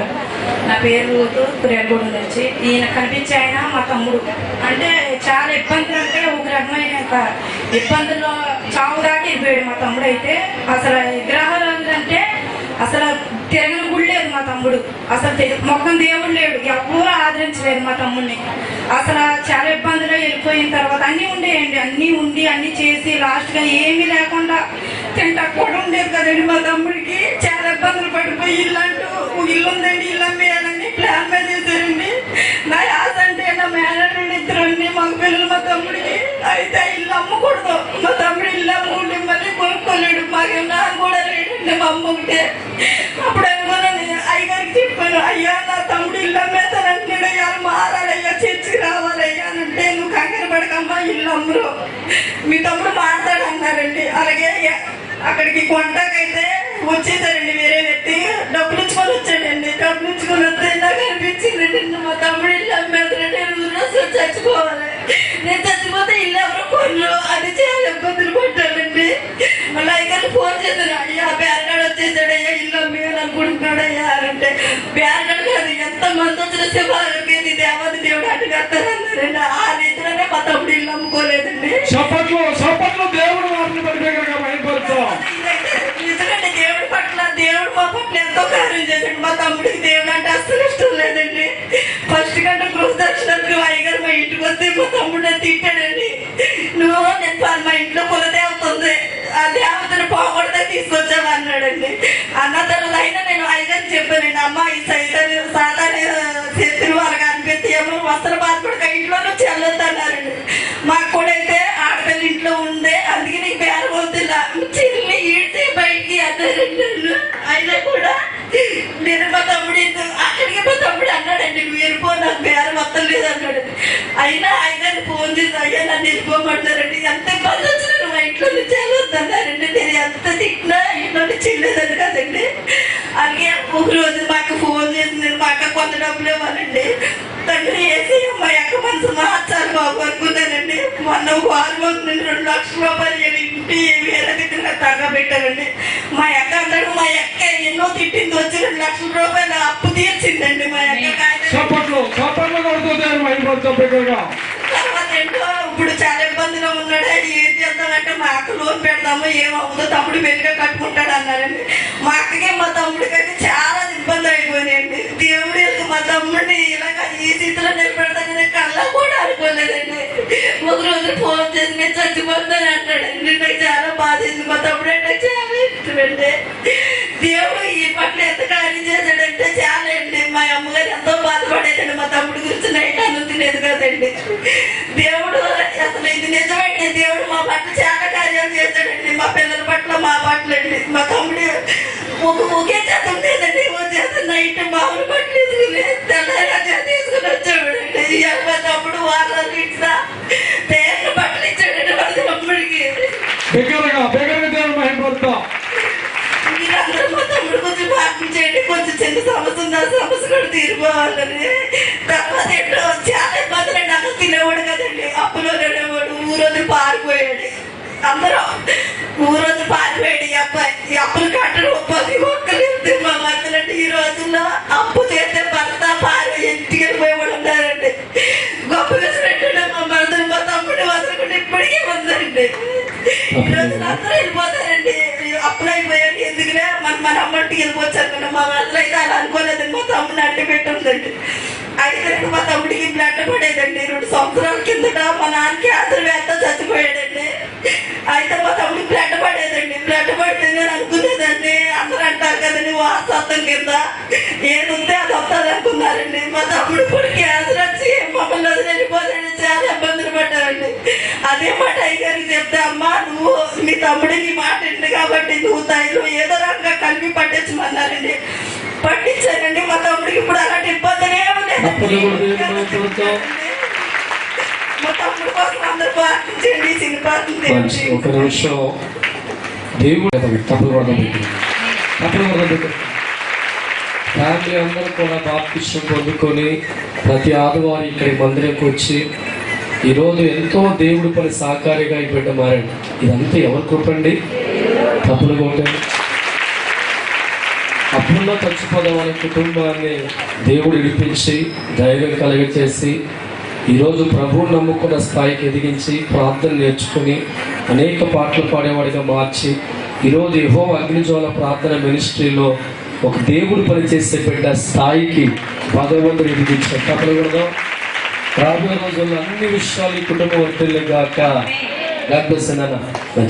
నా నా పేరు రూతు తురేగూడ నుంచి ఈయన కనిపించే ఆయన మా తమ్ముడు. అంటే చాలా ఇబ్బందులు అంటే ఒక రకమైన ఇబ్బందుల్లో చావు దాటి వెళ్ళిపోయాడు మా తమ్ముడు అయితే. అసలు విగ్రహాలు అంటే అసలు తిరగని గుడి లేదు మా తమ్ముడు. అసలు తె- మొక్కం దేవుడు లేడు. ఎవరూ ఆదరించలేదు మా తమ్ముడిని. అసలు చాలా ఇబ్బందులు వెళ్ళిపోయిన తర్వాత అన్నీ ఉండేయండి. అన్నీ ఉండి అన్నీ చేసి లాస్ట్గా ఏమీ లేకుండా తింటా కూడా ఉండేది కదండి మా తమ్ముడికి. చాలా ఇబ్బందులు పడిపోయి ఇల్లు ఇల్లు ఉందండి ఇల్లు అమ్మేయాలని ప్లాన్ మీద చేశారండి నా ఆశ అంటే నా మేనల్ని ఇద్దరు మాకు పిల్లలు మా తమ్ముడికి. అయితే ఇల్లు అమ్మకూడదు. మా తమ్ముడు ఇల్లు అమ్ముకుంటే మళ్ళీ కొనుక్కోలేడు. మాకేం నాన్న కూడా లేడండి మా అమ్మ ఒకటే. అప్పుడు అనుకున్నాను అయ్యగారికి చెప్పాను అయ్యా నా తమ్ముడు ఇల్లు అమ్మేస్తానంటున్నాడు. అయ్యా మారాడయ్యా చర్చికి రావాలయ్యా అని అంటే నువ్వు కంగారు పడకమ్మా ఇల్లు అమ్మరు. మీ తమ్ముడు మాట్లాడన్నారండి అలాగే అక్కడికి కొంటకైతే వచ్చేసారండి వేరే వ్యక్తి. డబ్బులు ఇచ్చుకొని వచ్చాడండి. డబ్బులు ఇచ్చుకొని వస్తే నాకు అనిపించింది. మా తమ్ముడు ఇల్లు అమ్మేస్తున్నాడు నేను రోజు చచ్చిపోవాలి. నేను చచ్చిపోతే ఇల్లు ఎవరు కొన్ను అది చాలా ఇబ్బందులు పడ్డానండి మళ్ళీ అయ్యగారు ఫోన్ చేశాను అయ్యా బ్యారగాడు వచ్చేసాడు. అయ్యా ఇల్లు అమ్మేయాలి అనుకుంటున్నాడు అయ్యా అంటే బ్యారగాడు కాదు. ఎంత మంది వచ్చిన శివాలకి ఇది దేవత దేవుడు అన్నారండి ఆ రీతిలోనే మా తమ్ముడు ఇల్లు అమ్ముకోలేదండి. దేవుడు మా పట్ల ఎంతో కార్యం చేశాడు. మా తమ్ముడికి దేవుడు అంటే అస్సలు ఇష్టం లేదండి. ఫస్ట్ కంటే గృహ దర్శనానికి అయ్యగారు మా ఇంటికి వస్తే మా తమ్ముడు నన్ను తిట్టాడండి. నువ్వు నేను మా ఇంట్లో కులదేవత ఉంది. ఆ దేవతను పోకూడదే తీసుకొచ్చావు? అన్నాడండి. అన్న తర్వాత అయినా నేను అయ్యగారు చెప్పానండి అమ్మ ఈ సైతాన్ని సాధారణ శత్రువు వాళ్ళకి అనిపిస్తే ఏమో వస్త్ర అయినా కూడా నేను మా తమ్ముడు అక్కడికి మా తమ్ముడు అన్నాడండి నువ్వు వెళ్ళిపో నాకు బేరం మొత్తం లేదు అన్నాడు అయినా ఆయన ఫోన్ చేసి అయ్యా నన్ను వెళ్ళిపోమంటారండి ఎంత ఇబ్బంది వచ్చినా నువ్వు మా ఇంట్లో నుంచి వెళ్ళొద్దన్నారండి నేను ఎంత తిట్టినా ఇంట్లో నుంచి వెళ్ళేదని కదండి. అలాగే ఒక రోజు మాకు ఫోన్ చేసి నేను మా అక్క కొంత డబ్బులు ఇవ్వాలండి. తండ్రి వేసి మా అక్క మనసు మార్చాలి బాబు అనుకున్నానండి మొన్న వారం అవుతుంది రెండు లక్షల రూపాయలు నేను ఇంటి వేరే దగ్గర పెట్టానండి మా అక్క అన్నాడు మా అక్క ఎన్నో తిట్టింది వచ్చి రెండు లక్షల రూపాయలు అప్పు తీర్చిందండి మా ఇప్పుడు చాలా ఇబ్బందిలో ఉన్నాడు. ఏం చేద్దామంటే మా అక్క లోన్ పెడదాము ఏమవుతుందో తమ్ముడు పెళ్ళిగా కట్టుకుంటాడు అన్నారండి మా అక్కకి మా తమ్ముడికి అయితే చాలా ఇబ్బంది అయిపోయినాయండి. దేవుడు యొక్క మా తమ్ముడిని ఇలాగ ఈ స్థితిలో నిలబెడతానని కళ్ళ కూడా అనుకోలేదండి ఒక రోజు ఫోన్ చేసి నేను చచ్చిపోతాను మా నైట్ అన్నం తినేది కదండి. దేవుడు అసలు ఇది నిజమండి. దేవుడు మా పట్ల చాలా కార్యాలు చేస్తాడండి. మా పిల్లల పట్ల మా పట్ల అండి మా తమ్ముడు ఒక ఒకే చేత ఉండేదండి ఓ చేత నైట్ మామూలు పట్ల తీసుకుని తెల్లగా చేత తీసుకుని వచ్చాడండి ఇవాళ మా తమ్ముడు వాళ్ళ ఇట్లా పేరు బట్టలు ఇచ్చాడండి మా తమ్ముడికి బిగ్గరగా బిగ్గరగా దేవుడు భయపడతాం మీరందరూ మా తమ్ముడు కొంచెం ప్రార్థన చేయండి కొంచెం చిన్న సమస్య ఉంది కూడా తీరిపోవాలని తర్వాత ఏంటో చాలా ఇబ్బందులు అండి తినేవాడు కదండి అప్పులో తినేవాడు ఊరోజు పారిపోయాడు అందరూ ఊరోజు పారిపోయాడు ఈ అబ్బాయి ఈ అప్పులు కట్టడం పది ఒక్కరు వెళ్తే మా మధ్యలో ఈ రోజుల్లో అప్పు చేస్తే భర్త పారి ఇంటికి వెళ్ళిపోయేవాడు ఉన్నారండి గొప్ప పెట్టాడు మా మరదలు మా తమ్ముడు వదలకుండా ఇప్పటికీ ఉందండి ఈ రోజు అందరూ వెళ్ళిపోతారండి. అప్పులు అయిపోయాడు ఎందుకులే? మన మన అమ్మంటికి వెళ్ళిపోవచ్చు అనుకున్నా. మా వల్ల అయితే తమ్ముడిని పెట్టుందండి అయితే మా తమ్ముడికి బ్లడ్ పడేదండి రెండు సంవత్సరాల కిందట మా నాన్న క్యాన్సర్ వ్యాధితో చచ్చిపోయాడండి. అయితే మా తమ్ముడికి బ్లడ్ పడేదండి బ్లడ్ పడితే నేను అనుకునేదండి. అందరూ అంటారు కదండి వాసత్వం కింద. ఏది అది వస్తుంది అనుకున్నారండి. మా తమ్ముడు కూడా క్యాన్సర్ వచ్చి మమ్మల్ని వదిలి చాలా ఇబ్బందులు పడ్డారండి. అదే మాట అయ్యగారికి చెప్తే అమ్మా నువ్వు మీ తమ్ముడిని మాట ఇంటి కాబట్టి నువ్వు తైలు ఏదో రకంగా కలిపి పట్టించమన్నారండి. పట్టించారండి ఇప్పుడు అలాంటి ఇబ్బందులు ఏమీ అప్పుడు కూడా దేవుడు భయపడతాం మా తమ్ముడు కోసం అందరూ ప్రార్థించండి చిన్న ప్రార్థన మంచి ఒక నిమిషం. దేవుడు తప్పులు తప్పులు ఫ్యామిలీ అందరూ కూడా బాప్తిష్టం పొందుకొని ప్రతి ఆదివారం ఇక్కడి మందిరంకి వచ్చి ఈరోజు ఎంతో దేవుడి పని సహకారిగా ఈ బిడ్డ మారాడు. ఇదంతా ఎవరి కృపండి తప్పులు కొట్టండి ఎప్పుడున్నా చచ్చిపోదామనే కుటుంబాన్ని దేవుడు విడిపించి ధైర్యం కలిగచేసి ఈరోజు ప్రభువుని నమ్ముకున్న స్థాయికి ఎదిగించి ప్రార్థన నేర్చుకుని అనేక పాటలు పాడేవాడిగా మార్చి ఈరోజు యహో అగ్నిజ్వాల ప్రార్థన మినిస్ట్రీలో ఒక దేవుడు పనిచేసే బిడ్డ స్థాయికి భగవంతుడు ఎదిగించారు తప్పకూడదు రాబోయే రోజుల్లో అన్ని విషయాలు ఈ కుటుంబం వర్తిల్లు కాక గాడ్ బ్లెస్